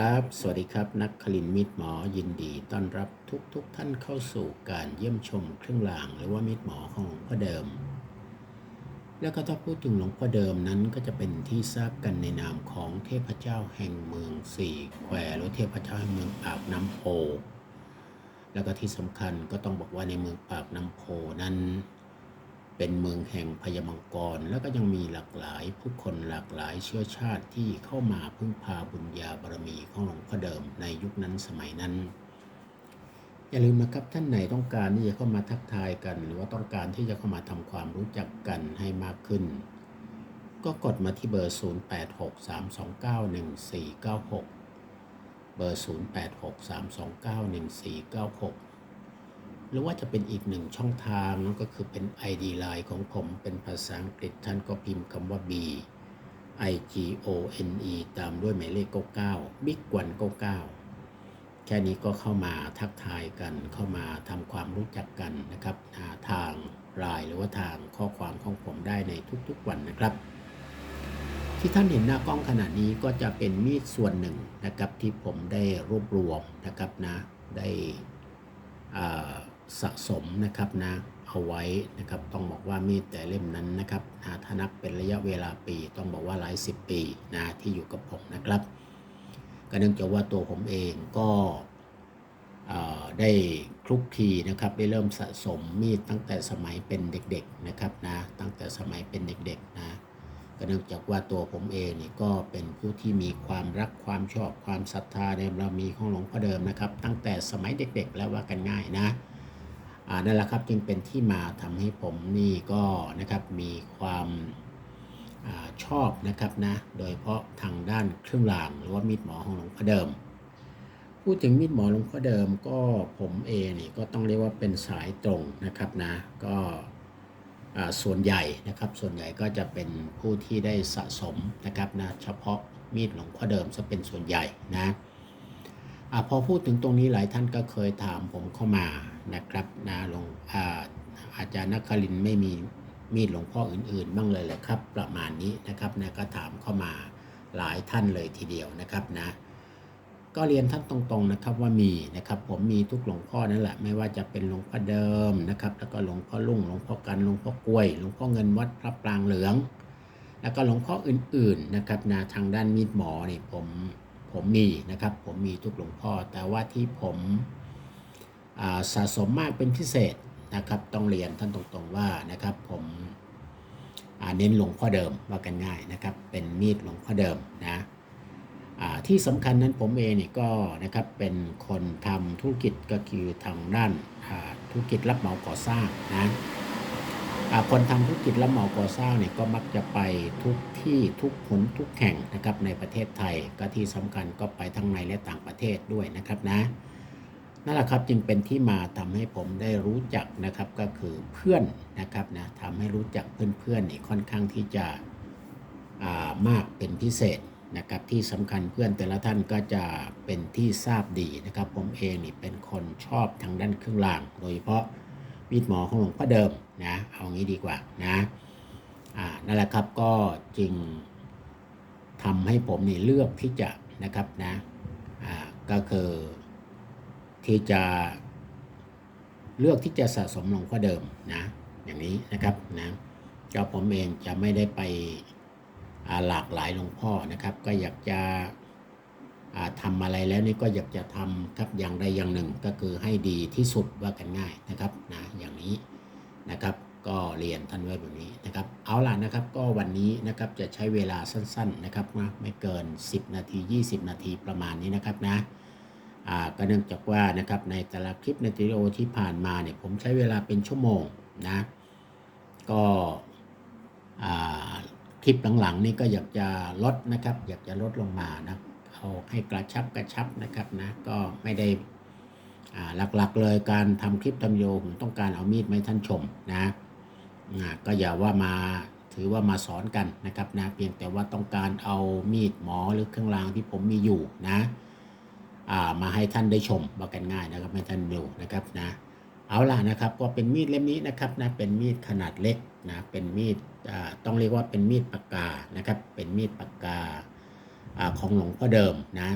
ครับ สวัสดีครับ นักคลินมิตรหมอยินดี ต้อนรับทุกทุกๆท่านเข้าสู่การเยี่ยมชมเครื่องราง หรือว่ามิตรหมอของหลวงพ่อเดิม แล้วก็ถ้าพูดถึงหลวงพ่อเดิมนั้นก็จะเป็นที่ทราบกันในนามของเทพเจ้าแห่งเมืองสี่แควหรือเทพเจ้าแห่งเมืองปากน้ำโพ แล้วก็ที่สำคัญก็ต้องบอกว่าในเมืองปากน้ำโพนั้น เป็นเมืองแห่งพญมังกร แล้วก็ยังมีหลากหลายผู้คนหลากหลายเชื้อชาติที่เข้ามาพึ่งพาบุญญาบารมีของหลวงพ่อเดิมในยุคนั้นสมัยนั้น อย่าลืมนะครับท่านไหนต้องการที่จะเข้ามาทักทายกัน หรือว่าต้องการที่จะเข้ามาทำความรู้จักกันให้มากขึ้น ก็กดมาที่เบอร์ 0863291496 เบอร์ 0863291496 หรือว่าจะเป็นอีกหนึ่งช่องทางนั่นก็คือเป็น ID Line ของผมเป็นภาษาอังกฤษท่านก็พิมพ์คำว่า B I G O N E ตามด้วยหมายเลข 99 Big วัน99 แค่นี้ก็เข้ามาทักทายกันเข้ามาทำความรู้จักกันนะครับาทางไลน์หรือว่าทางข้อความของผมได้ในทุกๆวันนะครับ ที่ท่านเห็นหน้ากล้องขณะนี้ก็จะเป็นมีดส่วนหนึ่งนะครับที่ผมได้รวบรวมนะครับนะได้อ่า สะสมนะครับนะเอาไว้นะครับ ต้องบอกว่ามีดแต่เล่มนั้นนะครับนะถ้านับเป็นระยะเวลาปี ต้องบอกว่าหลายสิบปีนะที่อยู่กับผมนะครับ ก็เนื่องจากว่าตัวผมเองก็ได้คลุกคลีนะครับได้เริ่มสะสมมีดตั้งแต่สมัยเป็นเด็กๆนะครับนะตั้งแต่สมัยเป็นเด็กๆนะก็เนื่องจากว่าตัวผมเองนี่ก็เป็นผู้ที่มีความรักความชอบความศรัทธาในบารมีของหลวงพ่อเดิมนะครับ ตั้งแต่สมัยเด็กๆแล้วว่ากันง่ายนะ นั่นแหละครับจึงเป็นที่มาทำให้ผมนี่ก็นะครับมีความอชอบนะครับนะโดยเฉพาะทางด้านเครื่องรางหรือว่ามีดหมอของหลวงพ่อเดิม พูดถึงมีดหมอหลวงพ่อเดิมก็ผมเองนี่ก็ต้องเรียกว่าเป็นสายตรงนะครับนะก็ส่วนใหญ่นะครับส่วนใหญ่ก็จะเป็นผู้ที่ได้สะสมนะครับนะเฉพาะมีดหลวงพ่อเดิมจะเป็นส่วนใหญ่นะอาพอพูดถึงตรงนี้หลายท่านก็เคยถามผมเข้ามา นะครับนะหลวงอาอาจารย์นครินไม่มีมีดหลวงพ่ออื่นๆ บ้างเลยแหละครับ ประมาณนี้นะครับนะก็ถามเข้ามาหลายท่านเลยทีเดียวนะครับนะ ก็เรียนท่านตรงๆนะครับว่ามีนะครับ ผมมีทุกหลวงพ่อนั่นแหละ ไม่ว่าจะเป็นหลวงพ่อเดิมนะครับ แล้วก็หลวงพ่อลุ่งหลวงพ่อกันหลวงพ่อกล้วยหลวงพ่อเงินวัดพระปรางเหลือง แล้วก็หลวงพ่ออื่นๆนะครับนะทางด้านมีดหมอนี่ผมผมมีนะครับ ผมมีทุกหลวงพ่อแต่ว่าที่ผม สะสมมากเป็นพิเศษนะครับ ต้องเรียนท่านตรงๆว่านะครับผมเน้นหลวงพ่อเดิมว่ากันง่ายนะครับ เป็นมีดหลวงพ่อเดิมนะที่สำคัญนั้นผมเองนี่ก็นะครับเป็นคนทำธุรกิจก็คือทางด้านธุรกิจรับเหมาก่อสร้างนะคนทำธุรกิจรับเหมาก่อสร้างเนี่ยก็มักจะไปทุกที่ทุกหนทุกแห่งนะครับในประเทศไทยก็ที่สำคัญก็ไปทั้งในและต่างประเทศด้วยนะครับนะ นั่นแหละครับจึงเป็นที่มาทำให้ผมได้รู้จักนะครับก็คือเพื่อนนะครับนะทำให้รู้จักเพื่อนๆนี่ค่อนข้างที่จะามากเป็นพิเศษนะครับที่สำคัญเพื่อนแต่ละท่านก็จะเป็นที่ทราบดีนะครับ ผมเองนี่เป็นคนชอบทางด้านเครื่องราง โดยเฉพาะมีดหมอของหลวงพ่อเดิมนะเอางี้ดีกว่านะนั่นแหละครับก็จึงทำให้ผมนี่เลือกที่จะนะครับนะก็คือ ที่จะเลือกที่จะสะสมลวงพ่อเดิมนะอย่างนี้นะครับนะก็ผมเองจะไม่ได้ไปหลากหลายหลวงพ่อนะครับ ก็อยากจะอ่าทำอะไรแล้วนี่ก็อยากจะทำครับอย่างใดอย่างหนึ่งก็คือให้ดีที่สุดว่ากันง่ายนะครับนะอย่างนี้นะครับก็เรียนท่านไว้แบบนี้นะครับเอาล่ะนะครับก็วันนี้นะครับจะใช้เวลาสั้น ๆนะครับนะไม่เกิน 10 นาที 20 นาทีประมาณนี้นะครับนะ ก็เนื่องจากว่านะครับในแต่ละคลิปในวิดีโอที่ผ่านมาเนี่ยผมใช้เวลาเป็นชั่วโมงนะก็อ่าคลิปหลังๆนี่ก็อยากจะลดนะครับ อยากจะลดลงมานะเอาให้กระชับกระชับนะครับนะก็ไม่ได้อ่าหลักๆเลยการทำคลิปทำโยผมต้องการเอามีดมาให้ท่านชมนะอ่าก็อย่าว่ามาถือว่ามาสอนกันนะครับนะเพียงแต่ว่าต้องการเอามีดหมอหรือเครื่องรางที่ผมมีอยู่นะ มาให้ท่านได้ชมว่ากันง่ายนะครับให้ท่านดูนะครับนะเอาล่ะนะครับก็เป็นมีดเล่มนี้นะครับนะเป็นมีดขนาดเล็กนะเป็นมีดต้องเรียกว่าเป็นมีดปากกานะครับ เป็นมีดปากกาอของหลวงพ่อเดิมนะ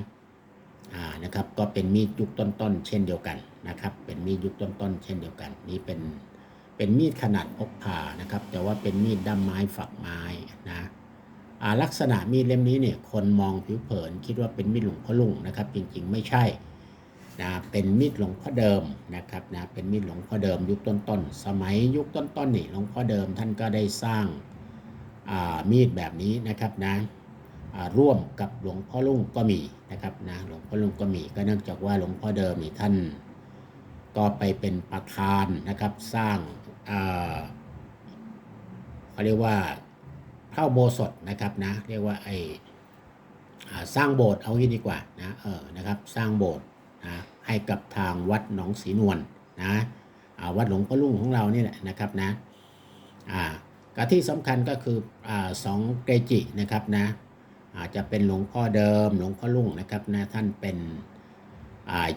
นะครับก็เป็นมีดยุคต้นๆเช่นเดียวกันนะครับ เป็นมีดยุคต้นๆเช่นเดียวกัน นี่เป็นเป็นมีดขนาดพกพานะครับ แต่ว่าเป็นมีดด้ามไม้ฝักไม้นะ ลักษณะมีดเล่มนี้เนี่ยคนมองผิวเผินคิดว่าเป็นมีดหลวงพ่อลุงนะครับ จริงๆไม่ใช่นะเป็นมีดหลวงพ่อเดิมนะครับนะเป็นมีดหลวงพ่อเดิมยุคต้นๆ สมัยยุคต้นๆนี่หลวงพ่อเดิมท่านก็ได้สร้างามีดแบบนี้นะครับนะร่วมกับหลวงพ่อลุงก็มีนะครับนะหลวงพ่อลุงก็มีก็เนื่องจากว่าหลวงพ่อเดิมนี่ท่านก็ไปเป็นประธานนะครับสร้างเขาเรียกว่า พระอุโบสถนะครับนะเรียกว่าไอสร้างโบสถ์เอางี้ดีกว่านะเออนะครับสร้างโบสถ์นะให้กับทางวัดหนองศรีนวลนะวัดหลวงพ่อลุงของเรานี่แหละนะครับนะอ่ากที่สำคัญก็คืออสองเกจินะครับนะอาจจะเป็นหลวงพ่อเดิมหลวงพ่อลุงนะครับนะท่านเป็น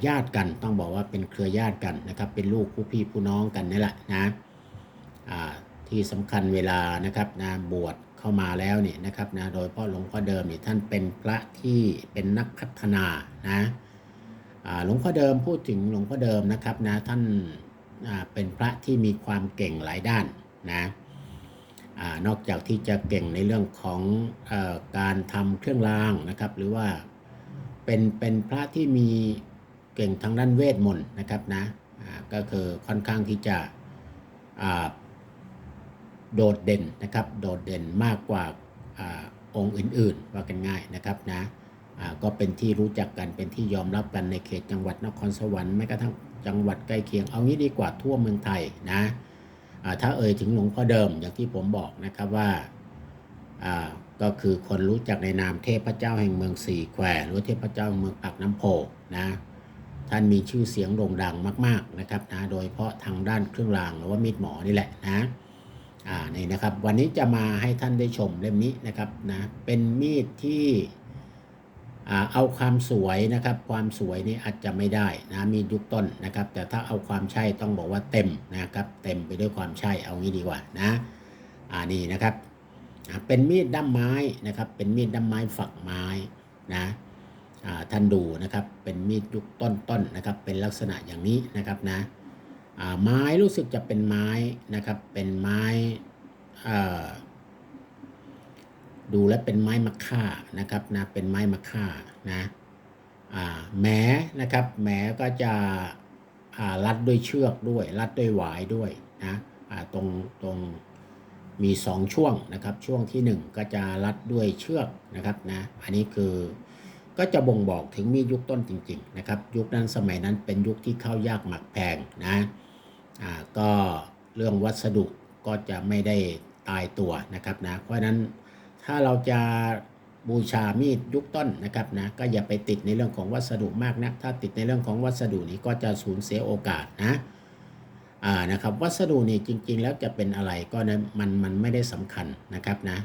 ญาติกันต้องบอกว่าเป็นเครือญาติกันนะครับ เป็นลูกผู้พี่ผู้น้องกันนี่แหละนะที่สำคัญเวลานะครับนะบวช เข้ามาแล้วเนี่ยนะครับนะโดยพ่อหลวงพ่อเดิมนี่ท่านเป็นพระที่เป็นนักพัฒนานะหลวงพ่อเดิมพูดถึงหลวงพ่อเดิมนะครับนะท่านาเป็นพระที่มีความเก่งหลายด้านนะอนอกจากที่จะเก่งในเรื่องของอการทำเครื่องรางนะครับ หรือว่าเป็นเป็นพระที่มีเก่งทางด้านเวทมนต์นะครับนะก็คือค่อนข้างที่จะ โดดเด่นนะครับ โดดเด่นมากกว่าอองค์อื่นๆ ว่ากันง่ายนะครับนะก็เป็นที่รู้จักกันเป็นที่ยอมรับกันในเขตจังหวัดนครสวรรค์แม้กระทั่งจังหวัดใกล้เคียงเอางี้ดีกว่าทั่วเมืองไทยนะถ้าเอ่ยถึงหลวงพ่อเดิมอย่างที่ผมบอกนะครับว่าก็คือคนรู้จักในนามเทพเจ้าแห่งเมืองสี่แควหรือเทพเจ้าเมืองปากน้ำโพนะท่านมีชื่อเสียงโด่งดังมาก ๆนะครับนะโดยเฉพาะทางด้านเครื่องรางหรือว่ามีดหมอนี่แหละนะ อ่านี่นะครับวันนี้จะมาให้ท่านได้ชมเล่มนี้นะครับนะเป็นมีดที่อ่าเอาความสวยนะครับ ความสวยนี่อาจจะไม่ได้นะมีดยุคต้นนะครับ แต่ถ้าเอาความใช่ต้องบอกว่าเต็มนะครับ เต็มไปด้วยความใช่เอางี้ดีกว่านะอ่านี่นะครับอ่าเป็นมีดด้ามไม้นะครับ เป็นมีดด้ามไม้ฝักไม้นะอ่าท่านดูนะครับเป็นมีดยุคต้นๆนนะครับ เป็นลักษณะอย่างนี้นะครับนะ ไม้รู้สึกจะเป็นไม้นะครับ เป็นไม้ดูแล้วเป็นไม้มะค่านะครับนะเป็นไม้มะค่านะแหมนะครับแหมก็จะรัดด้วยเชือกด้วย รัดด้วยหวายด้วยนะตรงตรงมีสองช่วงนะครับ ช่วงที่หนึ่งก็จะรัดด้วยเชือกนะครับนะอันนี้คือก็จะบ่งบอกถึงมียุคต้นจริง ๆ นะครับ ยุคนั้นสมัยนั้นเป็นยุคที่ข้าวยากหมักแพงนะ ก็เรื่องวัสดุก็จะไม่ได้ตายตัวนะครับนะเพราะนั้นถ้าเราจะบูชามีดยุคต้นนะครับนะก็อย่าไปติดในเรื่องของวัสดุมากนะถ้าติดในเรื่องของวัสดุนี้ก็จะสูญเสียโอกาสนะอ่านะครับวัสดุนี่จริง ๆ แล้วจะเป็นอะไรก็นะมันมันไม่ได้สำคัญนะครับนะ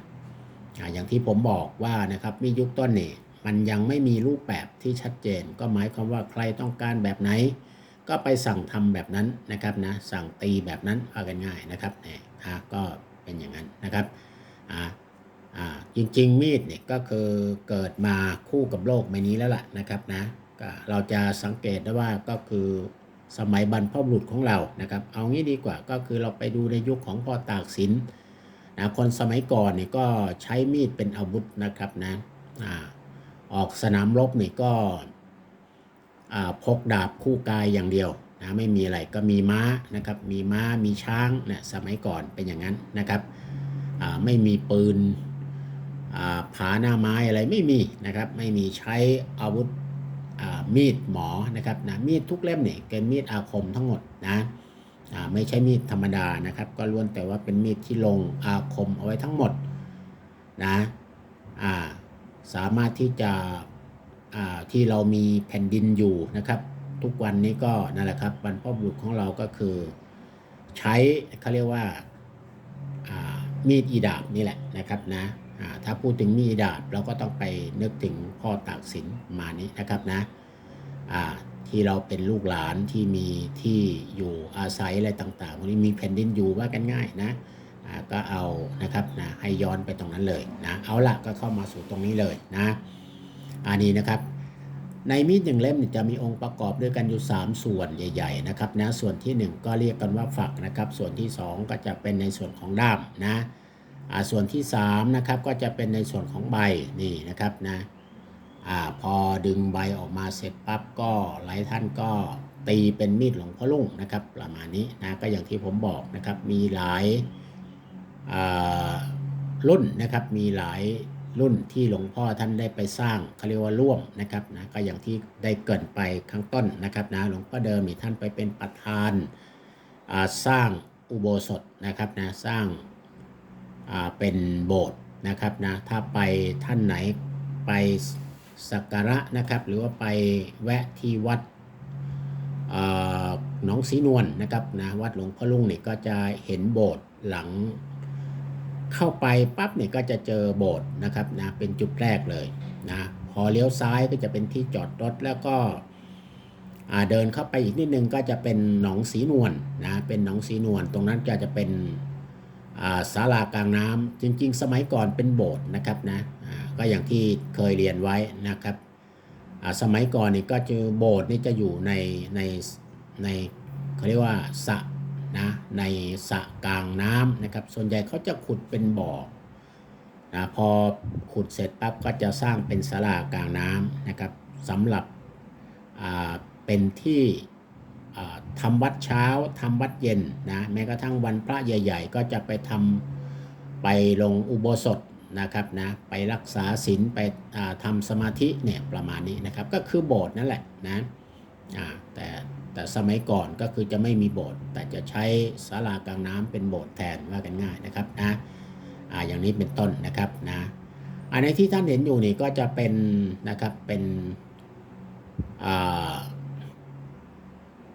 อ่าอย่างที่ผมบอกว่านะครับมีดยุคต้นนี่มันยังไม่มีรูปแบบที่ชัดเจน ก็หมายความว่าใครต้องการแบบไหน ก็ไปสั่งทำแบบนั้นนะครับนะสั่งตีแบบนั้นเอากันง่ายนะครับเนี่ยก็เป็นอย่างนั้นนะครับอ่าอ่าจริง ๆ มีดเนี่ยก็คือเกิดมาคู่กับโลกใบนี้แล้วล่ะนะครับนะก็เราจะสังเกตได้ว่าก็คือสมัยบรรพบุรุษของเรานะครับ เอางี้ดีกว่าก็คือเราไปดูในยุคของพ่อตากสินนะคนสมัยก่อนเนี่ยก็ใช้มีดเป็นอาวุธนะครับนะอ่าออกสนามรบนี่ก็ พกดาบคู่กายอย่างเดียวนะไม่มีอะไรก็มีม้านะครับมีม้ามีช้างเนี่ยสมัยก่อนเป็นอย่างนั้นนะครับไม่มีปืนผาหน้าไม้อะไรไม่มีนะครับไม่มีใช้อาวุธมีดหมอนะครับนะมีดทุกเล่มเนี่ยเป็นมีดอาคมทั้งหมดนะไม่ใช่มีดธรรมดานะครับ ก็ล้วนแต่ว่าเป็นมีดที่ลงอาคมเอาไว้ทั้งหมดนะสามารถที่จะ ที่เรามีแผ่นดินอยู่นะครับ ทุกวันนี้ก็นั่นแหละครับบรรพบุรุษของเราก็คือ ใช้เขาเรียกว่ามีดอีดาบนี่แหละนะครับนะถ้าพูดถึงมีดอีดาบเราก็ต้องไปนึกถึงพ่อตากสินมานี้นะครับนะที่เราเป็นลูกหลานที่มีที่อยู่อาศัยอะไรต่างๆวันนี้มีแผ่นดินอยู่ว่ากันง่ายนะก็เอานะครับนะให้ย้อนไปตรงนั้นเลยนะเอาละก็เข้ามาสู่ตรงนี้เลยนะ อันนี้นะครับ ในมีดหนึ่งเล่มจะมีองค์ประกอบด้วยกันอยู่ 3 ส่วนใหญ่ๆนะครับนะส่วนที่ 1 ก็เรียกกันว่าฝักนะครับ ส่วนที่ 2 ก็จะเป็นในส่วนของด้ามนะส่วนที่3นะครับก็จะเป็นในส่วนของใบนี่นะครับนะอพอดึงใบออกมาเสร็จปั๊บก็หลายท่านก็ตีเป็นมีดหลวงพ่อลุงนะครับ ประมาณนี้นะก็อย่างที่ผมบอกนะครับมีหลายรุ่นนะครับมีหลาย รุ่นที่หลวงพ่อท่านได้ไปสร้างเขาเรียกว่าร่วมนะครับนะก็อย่างที่ได้เกินไปข้างต้นนะครับนะหลวงพ่อเดิมนี่ท่านไปเป็นประธานสร้างอุโบสถนะครับนะสร้างาเป็นโบสถ์นะครับนะถ้าไปท่านไหนไปสักการะนะครับ หรือว่าไปแวะที่วัดอ่าหนองสีนวลนะครับนะวัดหลวงพ่อลุงนี่ก็จะเห็นโบสถ์หลัง เข้าไปปั๊บเนี่ยก็จะเจอโบสถ์นะครับนะเป็นจุดแรกเลยนะพอเลี้ยวซ้ายก็จะเป็นที่จอดรถแล้วก็เดินเข้าไปอีกนิดนึงก็จะเป็นหนองสีนวลนะเป็นหนองสีนวลตรงนั้นก็จะเป็นศาลากลางน้ำจริง ๆ สมัยก่อนเป็นโบสถ์นะครับนะก็อย่างที่เคยเรียนไว้นะครับสมัยก่อนนี่ก็จะโบสถ์นี่จะอยู่ในในในเขาเรียกว่าสระ นะในสระกลางน้ำนะครับ ส่วนใหญ่เขาจะขุดเป็นบ่อนะพอขุดเสร็จปั๊บก็จะสร้างเป็นศาลากลางน้ำนะครับสำหรับเป็นที่ทำวัดเช้าทำวัดเย็นนะแม้กระทั่งวันพระใหญ่ ๆ ก็จะไปทำไปลงอุโบสถนะครับนะไปรักษาศีลไปทำสมาธิเนี่ยประมาณนี้นะครับ ก็คือโบสถ์นั่นแหละนะแต่ แต่สมัยก่อนก็คือจะไม่มีโบสถ์แต่จะใช้ศาลากลางน้ำเป็นโบสถ์แทนว่ากันง่ายนะครับนะอ่าอย่างนี้เป็นต้นนะครับนะอันในที่ท่านเห็นอยู่นี่ก็จะเป็นนะครับเป็นอ่า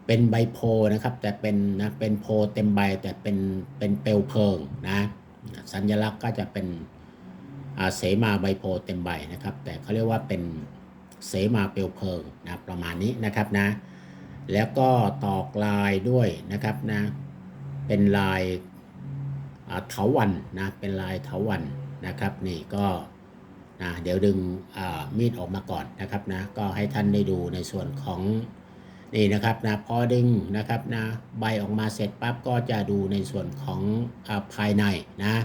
เป็นใบโพนะครับ แต่เป็นนะเป็นโพเต็มใบแต่เป็นเป็นเปลวเพลิงนะสัญลักษณ์ก็จะเป็นเสมาใบโพเต็มใบนะครับ แต่เขาเรียกว่าเป็นเสมาเปลวเพลิงนะประมาณนี้นะครับนะ แล้วก็ตอกลายด้วยนะครับนะเป็นลายเถาวันนะเป็นลายเถาวันนะครับนี่ก็นะเดี๋ยวดึงมีดออกมาก่อนนะครับนะก็ให้ท่านได้ดูในส่วนของนี่นะครับนะพอดึงนะครับนะใบออกมาเสร็จปั๊บก็จะดูในส่วนของอภายในนะ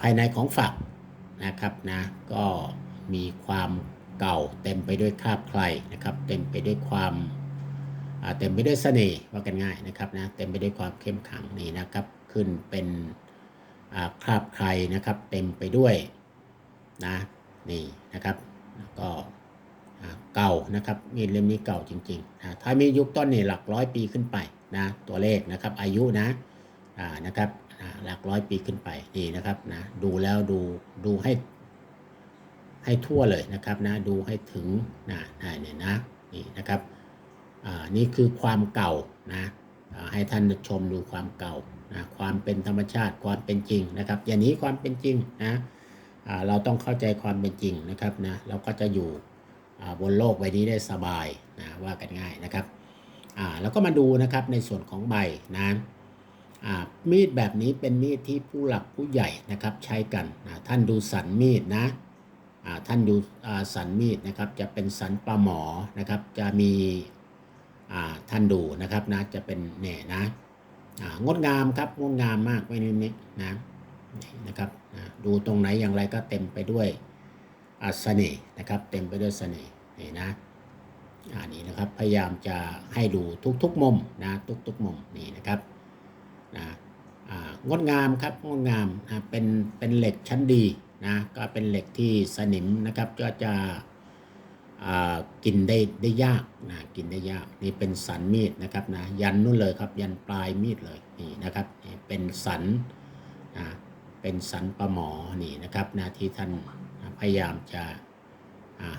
ภายในของฝักนะครับนะก็มีความเก่าเต็มไปด้วยคราบใครนะครับ เต็มไปด้วยความ เต็มไปด้วยเสน่ห์ว่ากันง่ายนะครับนะเต็มไปด้วยความเข้มขังนี่นะครับ ขึ้นเป็นคราบใครนะครับ เต็มไปด้วยนะนี่นะครับก็เก่านะครับมีเล่มนี้เก่าจริงๆนะถ้ามียุคต้นนี่หลักร้อยปีขึ้นไปนะตัวเลขนะครับอายุนะอ่านะครับหลักร้อยปีขึ้นไปนี่นะครับนะดูแล้วดูดูให้ให้ทั่วเลยนะครับนะดูให้ถึงนะนะเนี่ยนะนี่นะครับ นี่คือความเก่านะให้ท่านชมดูความเก่านะความเป็นธรรมชาติความเป็นจริงนะครับ อย่างนี้ความเป็นจริงนะเราต้องเข้าใจความเป็นจริงนะครับนะเราก็จะอยู่บนโลกใบนี้ได้สบายนะว่ากันง่ายนะครับแล้วก็มาดูนะครับในส่วนของใบนะมีดแบบนี้เป็นมีดที่ผู้หลักผู้ใหญ่นะครับใช้กันนะท่านดูสันมีดนะท่านดูสันมีดนะครับจะเป็นสันปลาหมอนะครับจะมี ท่านดูนะครับนะจะเป็นเนี่ยนะงดงามครับงดงามมากไม่นิดนิดนะนะครับนะดูตรงไหนอย่างไรก็เต็มไปด้วยอเสน่ห์นะครับ เต็มไปด้วยเสน่ห์นี่นะอ่านี่นะครับพยายามจะให้ดูทุกๆมุมนะทุกๆมุมนี่นะครับนะงดงามครับงดงามอ่าเป็นเป็นเหล็กชั้นดีนะก็เป็นเหล็กที่สนิมนะครับก็จะ กินได้ได้ยากนะกินได้ยากนี่เป็นสันมีดนะครับนะยันนู่นเลยครับ ยันปลายมีดเลยนี่นะครับนี่เป็นสันนะเป็นสันปลาหมอนี่นะครับนะที่ท่านพยายามจะ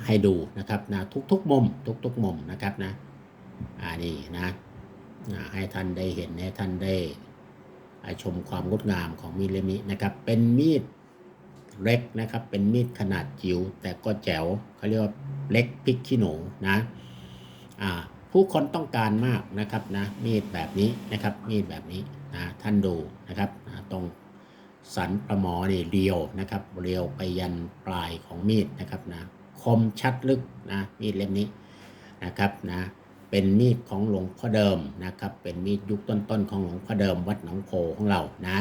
ให้ดูนะครับนะทุกๆมุมทุกๆมุมนะครับนะอ่านี่นะนะให้ท่านได้เห็นให้ท่านได้ชมความงดงามของมีดเลมนี้นะครับเป็นมีด เล็กนะครับ เป็นมีดขนาดจิ๋วแต่ก็แจ๋วเขาเรียกว่าเล็กพริกขี้หนูนะอ่าผู้คนต้องการมากนะครับนะมีดแบบนี้นะครับมีดแบบนี้นะท่านดูนะครับนะตรงสันประหมอนี่เรียวนะครับเรียวไปยันปลายของมีดนะครับนะคมชัดลึกนะมีดเล่มนี้นะครับนะเป็นมีดของหลวงพ่อเดิมนะครับเป็นมีดยุคต้นๆของหลวงพ่อเดิมวัดหนองโพของเรานะ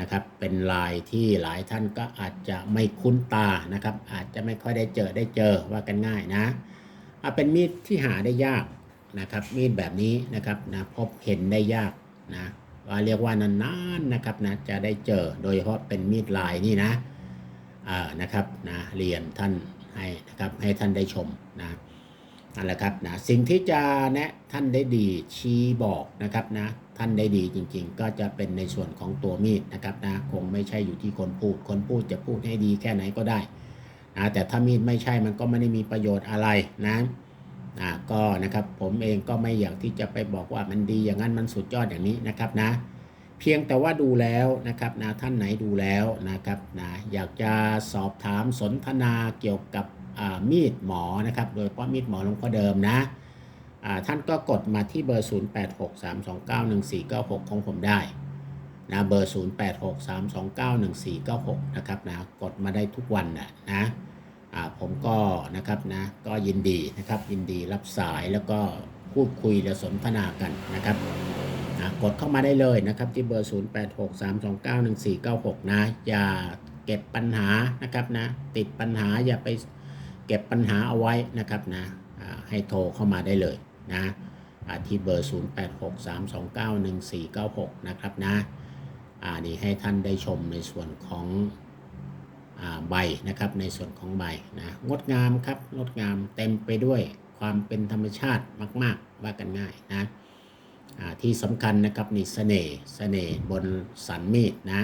นะครับเป็นลายที่หลายท่านก็อาจจะไม่คุ้นตานะครับ อาจจะไม่ค่อยได้เจอได้เจอว่ากันง่ายนะอ่าเป็นมีดที่หาได้ยากนะครับ มีดแบบนี้นะครับนะพบเห็นได้ยากนะว่าเรียกว่านานๆนะครับนะจะได้เจอโดยเฉพาะเป็นมีดลายนี่นะอ่านะครับนะเรียนท่านให้นะครับให้ท่านได้ชมนะนั่นแหละครับนะสิ่งที่จะแนะท่านได้ดีชี้บอกนะครับนะ ท่านได้ดีจริงๆ ก็จะเป็นในส่วนของตัวมีดนะครับนะคงไม่ใช่อยู่ที่คนพูด คนพูดจะพูดให้ดีแค่ไหนก็ได้นะแต่ถ้ามีดไม่ใช่มันก็ไม่ได้มีประโยชน์อะไรนะอ่าก็นะครับผมเองก็ไม่อยากที่จะไปบอกว่ามันดีอย่างนั้นมันสุดยอดอย่างนี้นะครับนะ เพียงแต่ว่าดูแล้วนะครับนะท่านไหนดูแล้วนะครับนะอยากจะสอบถามสนทนาเกี่ยวกับมีดหมอนะครับ โดยเฉพาะมีดหมอหลวงพ่อเดิมนะ ท่านก็กดมาที่เบอร์ 0863291496 ของผมได้นะเบอร์ 0863291496 นะครับนะกดมาได้ทุกวันนะนะผมก็นะครับนะก็ยินดีนะครับยินดีรับสายแล้วก็พูดคุยและสนทนากันนะครับนะกดเข้ามาได้เลยนะครับที่เบอร์ 0863291496 นะอย่าเก็บปัญหานะครับนะติดปัญหาอย่าไปเก็บปัญหาเอาไว้นะครับนะให้โทรเข้ามาได้เลย นะที่เบอร์ 0863291496 นะครับนะอ่านี่ให้ท่านได้ชมในส่วนของอใบนะครับในส่วนของใบนะงดงามครับงดงามเต็มไปด้วยความเป็นธรรมชาติมาก ๆ ว่ากันง่ายนะที่สำคัญนะครับนี่เสน่ห์เสน่ห์บนสันมีดนะ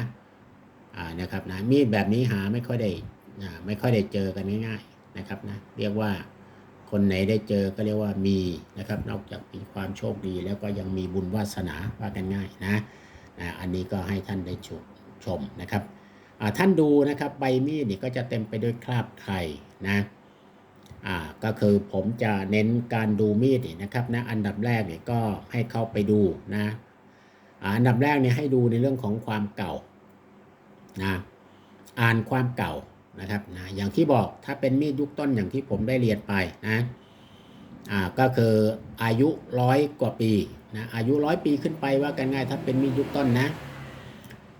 นะครับนะมีดแบบนี้หาไม่ค่อยได้ไม่ค่อยได้เจอกันง่ายๆนะครับนะเรียกว่า คนไหนได้เจอก็เรียกว่ามีนะครับ นอกจากมีความโชคดีแล้วก็ยังมีบุญวาสนาว่ากันง่ายนะนะอันนี้ก็ให้ท่านได้ชมชมนะครับท่านดูนะครับใบมีดนี่ก็จะเต็มไปด้วยคราบไข่นะก็คือผมจะเน้นการดูมีดนะครับนะอันดับแรกเนี่ยก็ให้เข้าไปดูนะอันดับแรกเนี่ยให้ดูในเรื่องของความเก่านะอ่านความเก่า นะครับนะอย่างที่บอกถ้าเป็นมีดยุคต้นอย่างที่ผมได้เรียนไปนะอ่าก็คืออายุร้อยกว่าปีนะอายุร้อยปีขึ้นไปว่ากันง่ายถ้าเป็นมีดยุคต้นนะ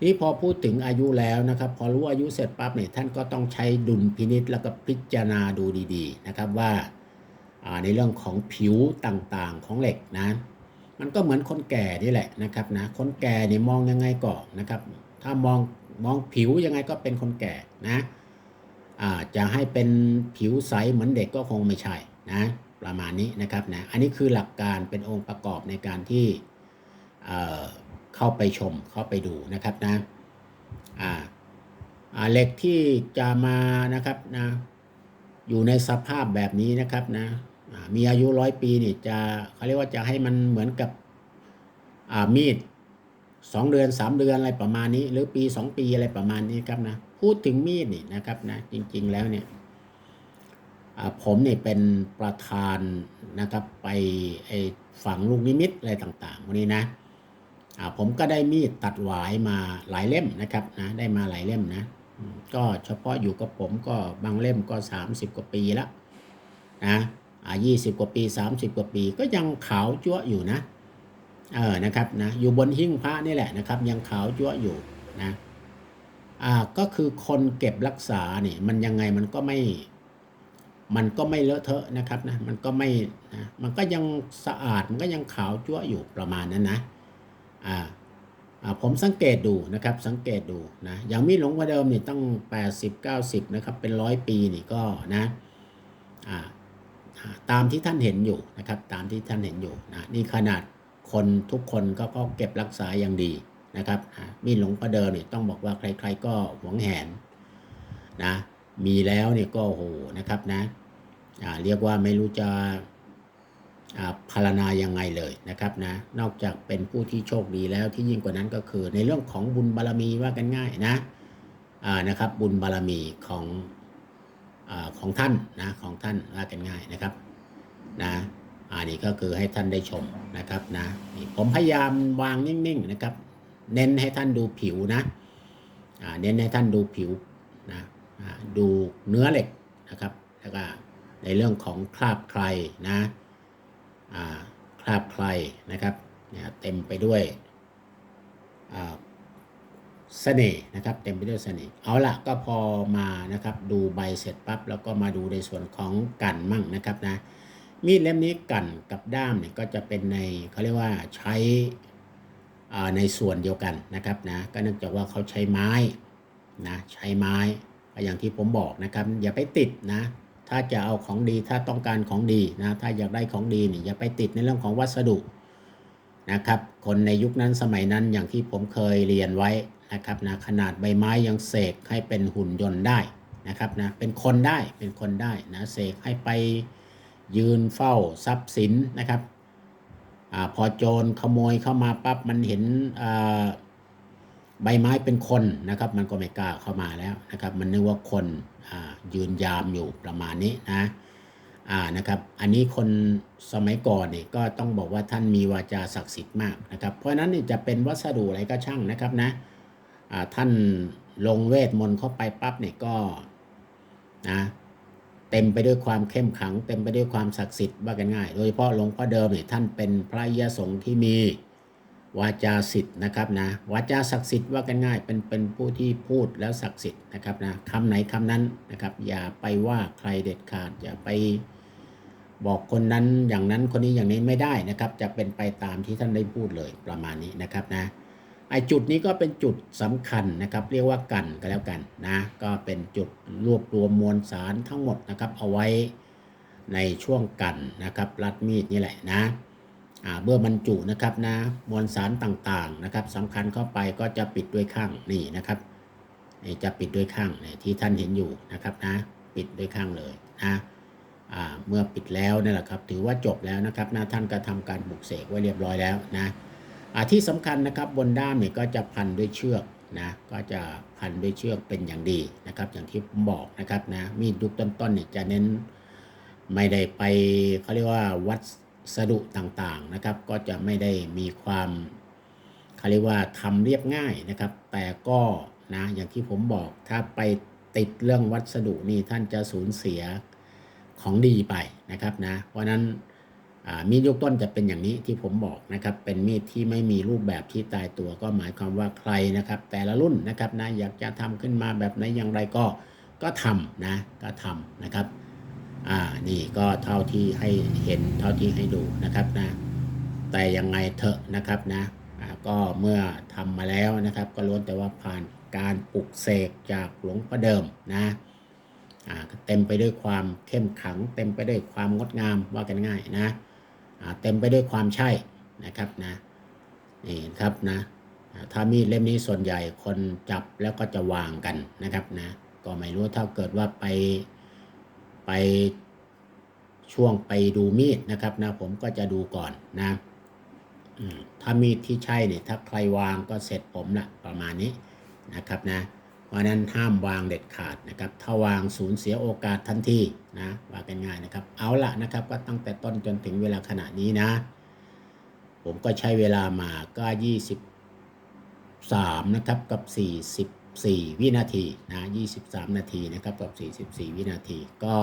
นี่พอพูดถึงอายุแล้วนะครับ พอรู้อายุเสร็จปั๊บเนี่ยท่านก็ต้องใช้ดุลพินิษแล้วก็พิจารณาดูดีๆนะครับว่าอ่าในเรื่องของผิวต่างๆของเหล็กนะ มันก็เหมือนคนแก่นี่แหละนะครับนะคนแก่เนี่ยมองยังไงก่อนนะครับ ถ้ามองมองผิวยังไงก็เป็นคนแก่นะ จะให้เป็นผิวใสเหมือนเด็กก็คงไม่ใช่นะประมาณนี้นะครับนะอันนี้คือหลักการเป็นองค์ประกอบในการที่เข้าไปชมเข้าไปดูนะครับนะเหล็กที่จะมานะครับนะอยู่ในสภาพแบบนี้นะครับนะมีอายุร้อยปีนี่จะเขาเรียกว่าจะให้มันเหมือนกับมีดสองเดือนสามเดือนอะไรประมาณนี้ หรือปีสองปีอะไรประมาณนี้ครับนะ พูดถึงมีดนี่นะครับนะจริง ๆแล้วเนี่ยผมเนี่ยเป็นประธานนะครับไปไอ้ฝังลูกนิมิตอะไรต่างๆวกนี้นะผมก็ได้มีดตัดหวายมาหลายเล่มนะครับนะได้มาหลายเล่มนะ ก็เฉพาะอยู่กับผมก็บางเล่มก็ 30 กว่าปีแล้วนะยี่สิบกว่าปี 30 กว่าปีก็ยังขาวจั๊วอยู่นะเออนะครับนะอยู่บนหิ้งพระนี่แหละนะครับ ยังขาวจั๊วอยู่นะ อ่าก็คือคนเก็บรักษาเนี่ยมันยังไงมันก็ไม่ มันก็ไม่เลอะเทอะนะครับนะมันก็ไม่นะมันก็ยังสะอาดมันก็ยังขาวจั๊วอยู่ประมาณนั้นนะอ่าอ่าผมสังเกตดูนะครับสังเกตดูนะอย่างมีหลวงพ่อเดิมนี่ต้อง80 90 นะครับ เป็นร้อยปีนี่ก็นะอ่าตามที่ท่านเห็นอยู่นะครับ ตามที่ท่านเห็นอยู่นะนี่ขนาดคนทุกคนก็ก็เก็บรักษาอย่างดี นะครับอ่ามีหลงพ่อเดิมเนี่ยต้องบอกว่าใคร ๆ ก็หวงแหนนะมีแล้วเนี่ยก็โหนะครับนะเรียกว่าไม่รู้จะอ่าพารณายังไงเลยนะครับนะนอกจากเป็นผู้ที่โชคดีแล้วที่ยิ่งกว่านั้นก็คือ ในเรื่องของบุญบารมีว่ากันง่ายนะนะครับบุญบารมีของอของท่านนะของท่านว่ากันง่ายนะครับนะอันนี้ก็คือให้ท่านได้ชมนะครับนะผมพยายามวางนิ่งๆนะครับ เน้นให้ท่านดูผิวนะเน้นให้ท่านดูผิวนะดูเนื้อเหล็กนะครับ แล้วก็ในเรื่องของคราบใครนะคราบใครนะครับเนี่ยเต็มไปด้วยเสน่ห์นะครับ เต็มไปด้วยเสน่ห์เอาละก็พอมานะครับ ดูใบเสร็จปั๊บแล้วก็มาดูในส่วนของกันมั่งนะครับนะมีดเล่มนี้กันกับด้ามเนี่ยก็จะเป็นในเขาเรียกว่าใช้ ในส่วนเดียวกันนะครับนะก็เนื่องจากว่าเขาใช้ไม้นะใช้ไม้อย่างที่ผมบอกนะครับ อย่าไปติดนะถ้าจะเอาของดีถ้าต้องการของดีนะถ้าอยากได้ของดีนี่อย่าไปติดในเรื่องของวัสดุนะครับคนในยุคนั้นสมัยนั้นอย่างที่ผมเคยเรียนไว้นะครับนะขนาดใบไม้ยังเสกให้เป็นหุ่นยนต์ได้นะครับนะเป็นคนได้เป็นคนได้นะเสกให้ไปยืนเฝ้าทรัพย์สินนะครับ อพอโจรขโมยเข้ามาปั๊บมันเห็นใบไม้เป็นคนนะครับ มันก็ไม่กล้าเข้ามาแล้วนะครับ มันนึกว่าคนยืนยามอยู่ประมาณนี้นะอ่านะครับอันนี้คนสมัยก่อนนี่ก็ต้องบอกว่าท่านมีวาจาศักดิ์สิทธิ์มากนะครับ เพราะฉะนั้นนี่จะเป็นวัสดุอะไรก็ช่างนะครับนะอ่าท่านลงเวทมนต์เข้าไปปั๊บเนี่ยก็นะ เต็มไปด้วยความเข้มขัง เต็มไปด้วยความศักดิ์สิทธิ์ว่ากันง่าย โดยเฉพาะหลวงพ่อเดิมเนี่ยท่านเป็นพระอริยสงฆ์ที่มีวาจาสิทธิ์นะครับนะวาจาศักดิ์สิทธิ์ว่ากันง่ายเป็นเป็นผู้ที่พูดแล้วศักดิ์สิทธิ์นะครับนะคำไหนคำนั้นนะครับ อย่าไปว่าใครเด็ดขาด อย่าไปบอกคนนั้นอย่างนั้นคนนี้อย่างนี้ไม่ได้นะครับ จะเป็นไปตามที่ท่านได้พูดเลยประมาณนี้นะครับนะ ไอจุดนี้ก็เป็นจุดสำคัญนะครับ เรียกว่ากันก็แล้วกันนะก็เป็นจุดรวบรวมมวลสารทั้งหมดนะครับ เอาไว้ในช่วงกันนะครับรัดมีดนี่แหละนะอ่าเมื่อบรรจุนะครับนะมวลสารต่างๆนะครับสำคัญเข้าไปก็จะปิดด้วยข้างนี่นะครับนี่จะปิดด้วยข้างนี่ที่ท่านเห็นอยู่นะครับนะปิดด้วยข้างเลยนะอ่าเมื่อปิดแล้วนี่แหละครับ ถือว่าจบแล้วนะครับนะท่านก็ทำการปลุกเสกไว้เรียบร้อยแล้วนะ ที่สำคัญนะครับบนด้ามเนี่ยก็จะพันด้วยเชือกนะก็จะพันด้วยเชือกเป็นอย่างดีนะครับ อย่างที่ผมบอกนะครับนะมีดยุคต้นๆเนี่ยจะเน้นไม่ได้ไปเขาเรียกว่าวัดสดุต่างๆนะครับ ก็จะไม่ได้มีความเขาเรียกว่าทำเรียบง่ายนะครับ แต่ก็นะอย่างที่ผมบอกถ้าไปติดเรื่องวัสดุนี่ท่านจะสูญเสียของดีไปนะครับนะเพราะนั้น มีดยกต้นจะเป็นอย่างนี้ที่ผมบอกนะครับ เป็นมีดที่ไม่มีรูปแบบที่ตายตัวก็หมายความว่าใครนะครับ แต่ละรุ่นนะครับนะอยากจะทำขึ้นมาแบบไหนอย่างไรก็ก็ทำนะก็ทำนะครับอ่านี่ก็เท่าที่ให้เห็นเท่าที่ให้ดูนะครับนะแต่ยังไงเถอะนะครับนะก็เมื่อทำมาแล้วนะครับ ก็ล้วนแต่ว่าผ่านการปลุกเสกจากหลวงพ่อเดิมนะเต็มไปด้วยความเข้มขัง เต็มไปด้วยความงดงามว่ากันง่ายนะ เต็มไปด้วยความใช่นะครับนะนี่ครับนะถ้ามีดเล่มนี้ส่วนใหญ่คนจับแล้วก็จะวางกันนะครับนะก็ไม่รู้ถ้าเกิดว่าไปไปช่วงไปดูมีดนะครับนะผมก็จะดูก่อนนะถ้ามีดที่ใช่เนี่ยถ้าใครวางก็เสร็จผมละประมาณนี้นะครับนะ เพราะนั้นห้ามวางเด็ดขาดนะครับ ถ้าวางสูญเสียโอกาสทันทีนะว่ากันง่ายนะครับ เอาละนะครับก็ตั้งแต่ต้นจนถึงเวลาขณะนี้นะ ผมก็ใช้เวลามาก็ 23 นะครับกับ 44 วินาทีนะ23 นาทีนะครับกับ 44 วินาที ก็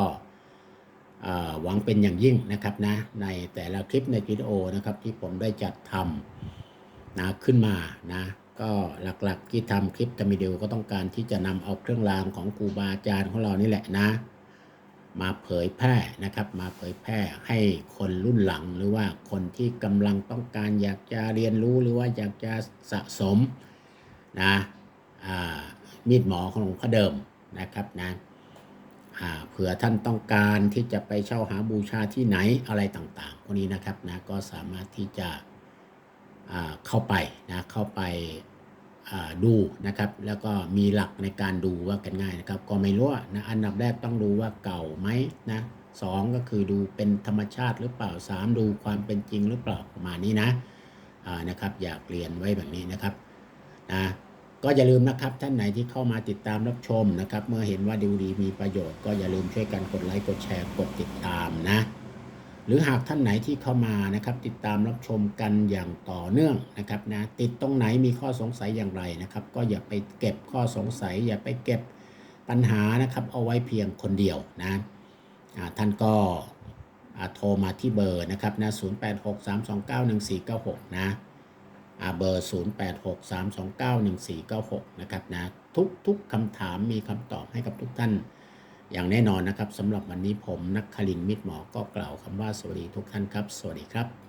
หวังเป็นอย่างยิ่งนะครับนะในแต่ละคลิปในวิดีโอนะครับที่ผมได้จัดทำนะขึ้นมานะ ก็หลักๆที่ทำคลิปทำวิดีโอก็ต้องการที่จะนำเอาเครื่องรางของครูบาอาจารย์ของเรานี่แหละนะ มาเผยแพร่นะครับ มาเผยแพร่ให้คนรุ่นหลังหรือว่าคนที่กำลังต้องการอยากจะเรียนรู้หรือว่าอยากจะสะสมนะอ่ามีดหมอของหลวงพ่อเดิมนะครับนะอาเผื่อท่านต้องการที่จะไปเช่าหาบูชาที่ไหนอะไรต่างๆพวกนี้นะครับนะก็สามารถที่จะ เข้าไปนะเข้าไปดูนะครับ แล้วก็มีหลักในการดูว่ากันง่ายนะครับ ก็ไม่รู้นะอันดับแรกต้องดูว่าเก่าไหมนะสองก็คือดูเป็นธรรมชาติหรือเปล่าสามดูความเป็นจริงหรือเปล่าประมาณนี้นะนะครับ อยากเรียนไว้แบบนี้นะครับนะก็อย่าลืมนะครับท่านไหนที่เข้ามาติดตามรับชมนะครับ เมื่อเห็นว่าดูดีมีประโยชน์ก็อย่าลืมช่วยกันกดไลค์กดแชร์กดติดตามนะ หรือหากท่านไหนที่เข้ามานะครับติดตามรับชมกันอย่างต่อเนื่องนะครับนะติดตรงไหนมีข้อสงสัยอย่างไรนะครับ ก็อย่าไปเก็บข้อสงสัย อย่าไปเก็บปัญหานะครับเอาไว้เพียงคนเดียวนะท่านก็โทรมาที่เบอร์นะครับนะ0863291496 นะอ่าเบอร์ 0863291496 นะครับนะทุกทุกคำถามมีคำตอบให้กับทุกท่าน อย่างแน่นอนนะครับสำหรับวันนี้ผมนักคลินมิตรหมอก็กล่าวคำว่าสวัสดีทุกท่านครับ สวัสดีครับ